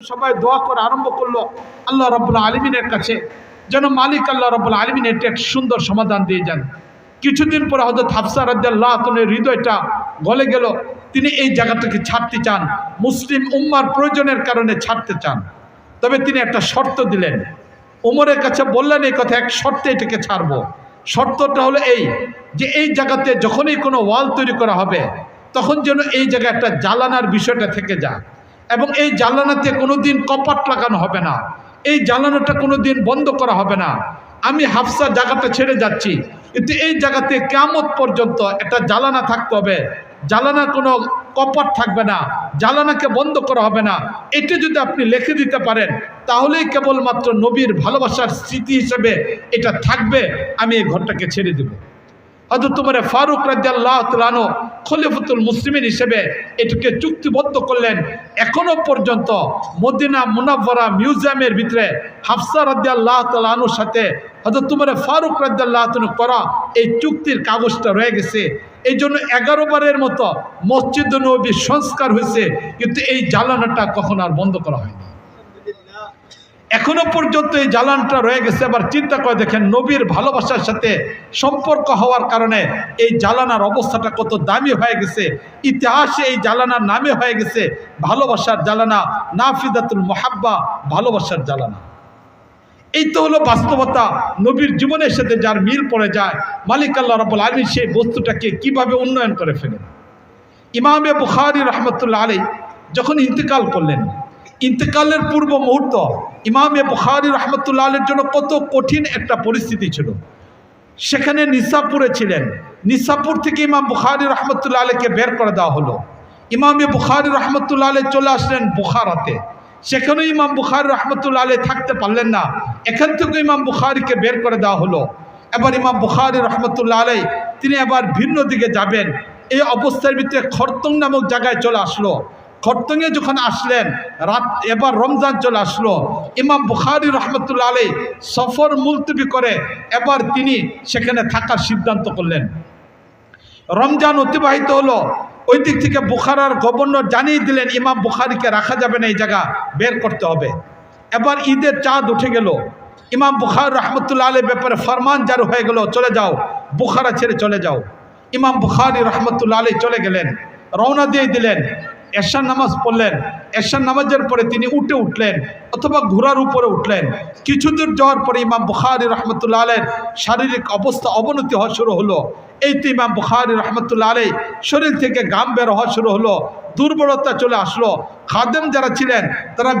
সবাই দোয়া করে আরম্ভ করল। আল্লাহ রব্বুল আলমিনের কাছে। যেন মালিক আল্লাহ রব্বুল আলমিন এটি একটা সুন্দর সমাধান দিয়ে যান। কিছুদিন পরে হয়তো হাফসা রাজ্লাহ তনের হৃদয়টা গলে গেল। তিনি এই জায়গাটাকে ছাড়তে চান। মুসলিম উম্মার প্রয়োজনের কারণে ছাড়তে চান। তবে তিনি একটা শর্ত দিলেন। উমরের কাছে বললেন এই কথা, এক শর্তে এটাকে ছাড়বো। শর্তটা হলো এই যে এই জায়গাতে যখনই কোনো ওয়াল তৈরি করা হবে, তখন যেন এই জায়গায় একটা জ্বালানার বিষয়টা থেকে যায়। এবং এই জ্বালানাতে কোনো দিন কপাট লাগানো হবে না। এই জ্বালানোটা কোনো দিন বন্ধ করা হবে না। আমি হাফসা জায়গাটা ছেড়ে যাচ্ছি। কিন্তু এই জায়গাতে কেমত পর্যন্ত একটা জ্বালানা থাকতে হবে। জ্বালানার কোনো কপাট থাকবে না। জ্বালানাকে বন্ধ করা হবে না। এটা যদি আপনি লিখে দিতে পারেন, তাহলেই কেবলমাত্র নবীর ভালোবাসার স্মৃতি হিসেবে এটা থাকবে। আমি এই ঘরটাকে ছেড়ে দেব। হয়তো তোমার ফারুক রাজ্লাহ তালানো খলিফতুল মুসলিমিন হিসেবে এটাকে চুক্তিবদ্ধ করলেন। এখনও পর্যন্ত মদিনা মুনাফরা মিউজিয়ামের ভিতরে হাফসা রাজ্লাহ তালানুর সাথে হয়তো তোমার ফারুক রাজ্লাহ করা এই চুক্তির কাগজটা রয়ে গেছে। এই জন্য এগারো বারের মতো মসজিদ নবী সংস্কার হয়েছে, কিন্তু এই জ্বালানাটা কখন আর বন্ধ করা হয়নি। এখনও পর্যন্ত এই জ্বালানটা রয়ে গেছে আবার চিন্তা করে দেখেন নবীর ভালোবাসার সাথে সম্পর্ক হওয়ার কারণে এই জ্বালানার অবস্থাটা কত দামি হয়ে গেছে। ইতিহাসে এই জ্বালানার নামে হয়ে গেছে ভালোবাসার জ্বালানা, নাফিদাতুল মোহাব্বা, ভালোবাসার জ্বালানা। এই তো হলো বাস্তবতা, নবীর জীবনের সাথে যার মিল পড়ে যায়, মালিক আল্লাহ রব্বুল আলমী সেই বস্তুটাকে কীভাবে উন্নয়ন করে ফেলেন। ইমামে বুখারি রহমতুল্লাহ আলী যখন ইন্তেকাল করলেন ইন্তেকালের পূর্ব মুহূর্ত। ইমামে বুখারি রহমতুল্লাহ আলের জন্য কত কঠিন একটা পরিস্থিতি ছিল। সেখানে নিসাপুরে ছিলেন। নিসাপুর থেকে ইমাম বুখারি রহমতুল্লাহ আলীকে বের করে দেওয়া হলো। ইমামে বুখারি রহমতুল্লাহ আলী চলে আসলেন বুখারাতে। সেখানেও ইমাম বুখারি রহমতুল্লাহ আলী থাকতে পারলেন না। এখান থেকে ইমাম বুখারিকে বের করে দেওয়া হলো। এবার ইমাম বুখারি রহমতুল্লাহ আলী তিনি এবার ভিন্ন দিকে যাবেন। এই অবস্থার ভিতরে খরতং নামক জায়গায় চলে আসলো। খরতঙ্গে যখন আসলেন, রাত এবার রমজান চলে আসলো, ইমাম বুখারি রহমতুল্লা আলী সফর মুলতবি করে এবার তিনি সেখানে থাকার সিদ্ধান্ত করলেন। রমজান অতিবাহিত হলো, ওই দিক থেকে বুখারার গভর্নর জানিয়ে দিলেন, ইমাম বুখারিকে রাখা যাবে না, এই জায়গা বের করতে হবে। এবার ঈদের চাঁদ উঠে গেল, ইমাম বুখার রহমতুল্লা আলীর ব্যাপারে ফরমান জারি হয়ে গেল, চলে যাও, বুখারা ছেড়ে চলে যাও। ইমাম বুখারি রহমতুল্লা আলী চলে গেলেন, রওনা দিয়ে দিলেন এশার নামাজ পড়লেন, এশার নামাজের পরে তিনি উঠে উঠলেন অথবা ঘোড়ার উপরে উঠলেন। কিছু দূর যাওয়ার পরে ইমাম বুখারি রহমতুল্লা আলের শারীরিক অবস্থা অবনতি হওয়া শুরু হলো। এই তো ইমাম বুখারি রহমতুল্লা আলাই শরীর থেকে গাম বের হওয়া শুরু হলো। দুর্বলতা চলে আসলো। খাদেম যারা ছিলেন, তারা